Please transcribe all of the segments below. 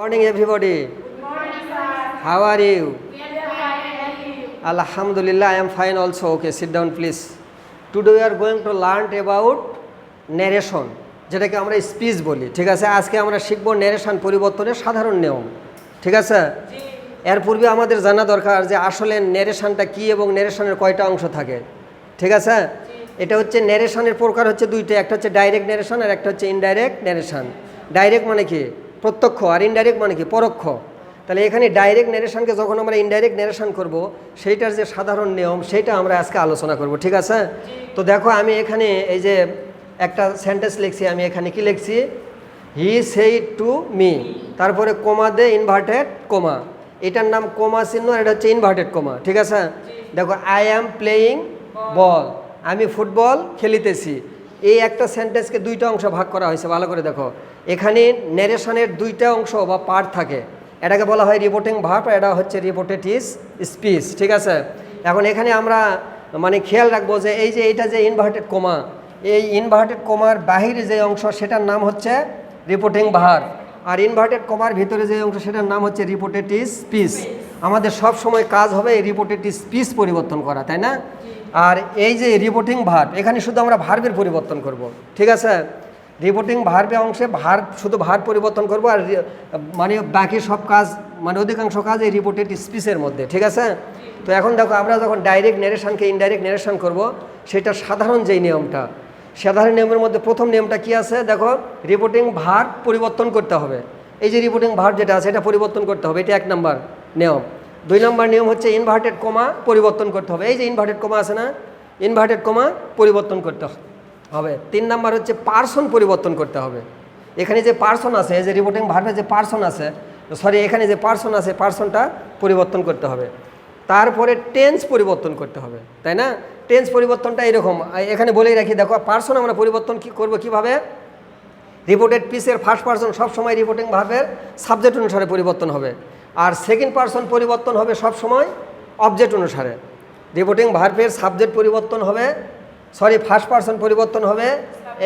morning, everybody. How are you alhamdulillah, i am fine also. Okay sit down please today we are going to learn about narration. যেটাকে আমরা speech বলি, ঠিক আছে? আজকে আমরা শিখব ন্যারেশন পরিবর্তনের সাধারণ নিয়ম, ঠিক আছে? এর পূর্বে আমাদের জানা দরকার যে আসলে ন্যারেশনটা কি এবং ন্যারেশনের কয়টা অংশ থাকে, ঠিক আছে? এটা হচ্ছে ন্যারেশনের প্রকার হচ্ছে দুইটা, একটা হচ্ছে ডাইরেক্ট ন্যারেশন আর একটা হচ্ছে ইনডাইরেক্ট ন্যারেশন ডাইরেক্ট মানে কি? প্রত্যক্ষ আর ইনডাইরেক্ট মানে কি? পরোক্ষ। তাহলে এখানে ডাইরেক্ট ন্যারেশনকে যখন আমরা ইনডাইরেক্ট ন্যারেশন করব, সেইটার যে সাধারণ নিয়ম, সেইটা আমরা আজকে আলোচনা করব, ঠিক আছে? তো দেখো আমি এখানে এই যে একটা সেন্টেন্স লিখছি, আমি এখানে কি লিখছি? হি সেই টু মি তারপরে কোমা দে ইনভার্টেড কোমা এটার নাম কোমা চিহ্ন আর এটা হচ্ছে ইনভার্টেড কোমা ঠিক আছে? দেখো আই অ্যাম প্লেয়িং বল আমি ফুটবল খেলিতেছি। এই একটা সেন্টেন্সকে দুইটা অংশ ভাগ করা হয়েছে, ভালো করে দেখো। এখানে ন্যারেশনের দুইটা অংশ বা পার্ট থাকে। এটাকে বলা হয় রিপোর্টিং ভার্ব এটা হচ্ছে রিপোর্টেড ইস স্পিচ ঠিক আছে? এখন এখানে আমরা মানে খেয়াল রাখব যে এই যে এইটা যে ইনভার্টেড কোমা এই ইনভার্টেড কোমার বাহিরে যে অংশ, সেটার নাম হচ্ছে রিপোর্টিং ভার্ব আর ইনভার্টেড কোমার ভিতরে যে অংশ, সেটার নাম হচ্ছে রিপোর্টেড স্পিচ আমাদের সব সময় কাজ হবে এই রিপোর্টেড স্পিচ পরিবর্তন করা, তাই না? আর এই যে রিপোর্টিং ভার্ব এখানে শুধু আমরা ভার্বের পরিবর্তন করব, ঠিক আছে? রিপোর্টিং ভার্বে অংশে ভার, শুধু ভার পরিবর্তন করব আর মানে বাকি সব কাজ মানে অধিকাংশ কাজ এই রিপোর্টেড স্পিচের মধ্যে, ঠিক আছে? তো এখন দেখো, আমরা যখন ডাইরেক্ট নেরেশনকে ইনডাইরেক্ট নেরেশন করব, সেটা সাধারণ যেই নিয়মটা, সাধারণ নিয়মের মধ্যে প্রথম নিয়মটা কি আছে? দেখো রিপোর্টিং ভার পরিবর্তন করতে হবে। এই যে রিপোর্টিং ভার যেটা আছে, এটা পরিবর্তন করতে হবে, এটা এক নম্বর নিয়ম। দুই নম্বর নিয়ম হচ্ছে ইনভার্টেড কমা পরিবর্তন করতে হবে। এই যে ইনভার্টেড কমা আছে না? ইনভার্টেড কমা পরিবর্তন করতে হবে। হবে। তিন নাম্বার হচ্ছে পার্সন পরিবর্তন করতে হবে। এখানে যে পার্সন আছে, যে রিপোর্টিং ভার্বে যে পার্সন আছে সরি এখানে যে পার্সন আছে, পার্সনটা পরিবর্তন করতে হবে। তারপরে টেন্স পরিবর্তন করতে হবে, তাই না? টেন্স পরিবর্তনটা এরকম। এখানে বলেই রাখি, দেখো, পার্সন আমরা পরিবর্তন কি করব কীভাবে? রিপোর্টেড পিসের ফার্স্ট পার্সন সবসময় রিপোর্টিং ভার্বের সাবজেক্ট অনুসারে পরিবর্তন হবে। আর সেকেন্ড পার্সন পরিবর্তন হবে সবসময় অবজেক্ট অনুসারে। রিপোর্টিং ভার্ভের সাবজেক্ট পরিবর্তন হবে সরি ফার্স্ট পার্সন পরিবর্তন হবে।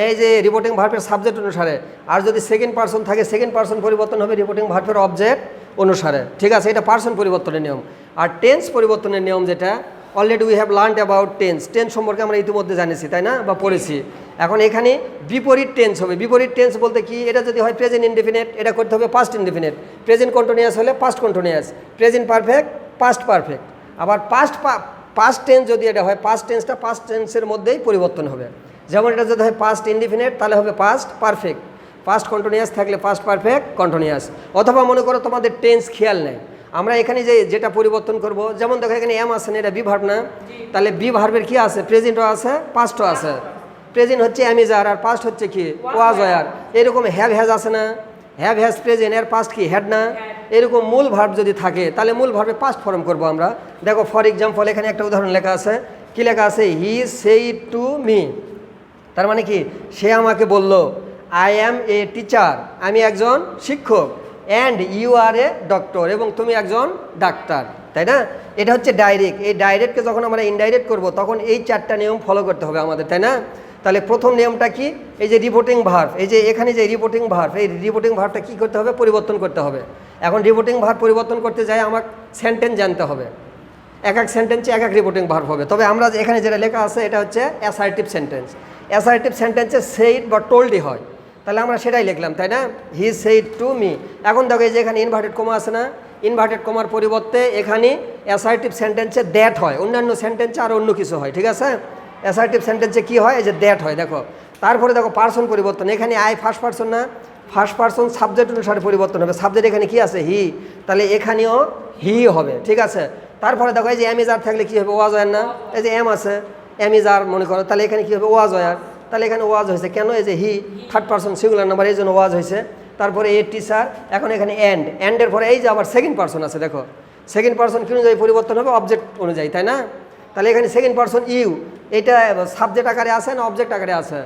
এই যে রিপোর্টিং ভার্বের সাবজেক্ট অনুসারে। আর যদি সেকেন্ড পার্সন থাকে সেকেন্ড পার্সন পরিবর্তন হবে রিপোর্টিং ভার্বের অবজেক্ট অনুসারে। ঠিক আছে, এটা পার্সন পরিবর্তনের নিয়ম। আর টেন্স পরিবর্তনের নিয়ম যেটা already we have learn about tense tense সম্পর্কে আমরা ইতিমধ্যে জানিছি তাই না? বা পড়েছি। এখন এখানে বিপরীত টেন্স হবে। বিপরীত টেন্স বলতে কি? এটা যদি হয় প্রেজেন্ট ইনডিফিনেট এটা করতে হবে পাস্ট ইনডিফিনেট প্রেজেন্ট কন্টিনিউয়াস হলে past continuous present perfect past perfect আবার পাস্ট পাস্ট টেন্স যদি এটা হয় পাস্ট টেন্সটা পাস্ট টেন্সের মধ্যেই পরিবর্তন হবে। যেমন এটা যদি হয় পাস্ট ইনডিফিনেট তাহলে হবে পাস্ট পারফেক্ট পাস্ট কন্টিনিউয়াস থাকলে পাস্ট পারফেক্ট কন্টিনিউয়াস অথবা মনে করো তোমাদের টেন্স খেয়াল নেই। আমরা এখানে যে যেটা পরিবর্তন করব যেমন দেখো এখানে এম আছে না এটা বি ভার্ব না তাহলে বি ভার্বের কি আছে? প্রেজেন্টও আছে পাস্টও আছে। প্রেজেন্ট হচ্ছে অ্যামিজার আর পাস্ট হচ্ছে কি? ওয়াজ ওয়ার এরকম হ্যাভ হ্যাজ আছে না? হ্যাভ হ্যাজ প্রেজেন্ট এর পাস্ট কি? হ্যাড না? এরকম মূল ভার্ব যদি থাকে, তাহলে মূল ভার্বে পাস্ট ফর্ম করব আমরা। দেখো ফর এক্সাম্পল এখানে একটা উদাহরণ লেখা আছে। কি লেখা আছে? হি সেই টু মি তার মানে কি? সে আমাকে বলল আই অ্যাম এ টিচার আমি একজন শিক্ষক। And you are a doctor এবং তুমি একজন ডাক্তার। তাই না? এটা হচ্ছে ডাইরেক্ট এই ডাইরেক্টকে যখন আমরা ইনডাইরেক্ট করব, তখন এই চারটা নিয়ম ফলো করতে হবে আমাদের, তাই না? তাহলে প্রথম নিয়মটা কি? এই যে রিপোর্টিং ভার্ভ এই যে এখানে যে রিপোর্টিং ভার্ভ এই রিপোর্টিং ভার্ভটা কী করতে হবে? পরিবর্তন করতে হবে। এখন রিপোর্টিং ভার্ভ পরিবর্তন করতে যাই আমার সেন্টেন্স জানতে হবে। এক এক সেন্টেন্সে এক এক রিপোর্টিং ভার্ভ হবে। তবে আমরা এখানে যেটা লেখা আছে, এটা হচ্ছে অ্যাসার্টিভ সেন্টেন্স অ্যাসার্টিভ সেন্টেন্সে সেইড বা টোল্ডই হয়। তাহলে আমরা সেটাই লিখলাম, তাই না? হি সেইড টু মি এখন দেখো এই যে এখানে ইনভার্টেড কমা আছে না? ইনভার্টেড কমার পরিবর্তে এখানে অ্যাসার্টিভ সেন্টেন্সে দ্যাট হয়। অন্যান্য সেন্টেন্সে আর অন্য কিছু হয়, ঠিক আছে? অ্যাসার্টিভ সেন্টেন্সে কী হয়? যে দ্যাট হয়, দেখো। তারপরে দেখো পার্সন পরিবর্তন। এখানে আই ফার্স্ট পার্সন না? ফার্স্ট পার্সন সাবজেক্ট অনুসারে পরিবর্তন হবে। সাবজেক্ট এখানে কি আছে? হি তাহলে এখানেও হি হবে, ঠিক আছে? তারপরে দেখো, এই যে এম ইজার থাকলে কী হবে? ওয়াজ হয় না? এই যে এম আছে এম ইজার মনে করো। তাহলে এখানে কী হবে? ওয়াজ হয় তাহলে এখানে ওয়াজ হয়েছে। কেন? এই যে he third person singular number এই জন্য ওয়াজ হয়েছে। তারপরে এ টিচার এখন এখানে এন্ড এন্ডের পরে এই যে আবার সেকেন্ড পার্সন আছে, দেখো। সেকেন্ড পার্সন কি অনুযায়ী পরিবর্তন হবে? অবজেক্ট অনুযায়ী, তাই না? তাহলে এখানে সেকেন্ড পার্সন ইউ এটা সাবজেক্ট আকারে আছে না অবজেক্ট আকারে আছে?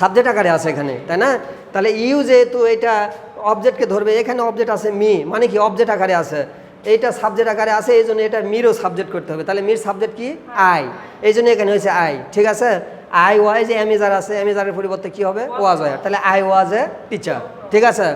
সাবজেক্ট আকারে আছে এখানে, তাই না? তাহলে ইউ যেহেতু এটা অবজেক্টকে ধরবে, এখানে অবজেক্ট আছে মি মানে কি অবজেক্ট আকারে আছে। এইটা সাবজেক্ট আকারে আছে, এই জন্য এটা মিরও সাবজেক্ট করতে হবে। তাহলে মির সাবজেক্ট কি? আই এই জন্য এখানে হয়েছে আই ঠিক আছে? আই ওয়াই যে অ্যামিজার আছে অ্যামিজারের পরিবর্তে কি হবে? ওয়াজ ওয়ার তাহলে আই ওয়াজ এ টিচার ঠিক আছে?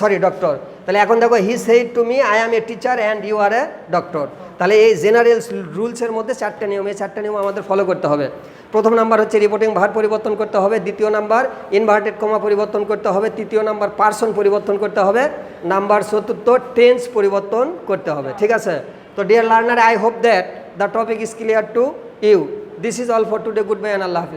সরি ডক্টর তাহলে এখন দেখো he said to me I am a teacher and you are a doctor তাহলে এই জেনারেল রুলসের মধ্যে চারটা নিয়ম, এই চারটা নিয়ম আমাদের ফলো করতে হবে। প্রথম নাম্বার হচ্ছে রিপোর্টিং ভার পরিবর্তন করতে হবে, দ্বিতীয় নাম্বার ইনভার্টেড কমা পরিবর্তন করতে হবে, তৃতীয় নাম্বার পার্সন পরিবর্তন করতে হবে, নাম্বার চতুর্থ টেন্স পরিবর্তন করতে হবে, ঠিক আছে? তো dear learner I hope that the topic is clear to you this is all for today good bye and Allah Hafiz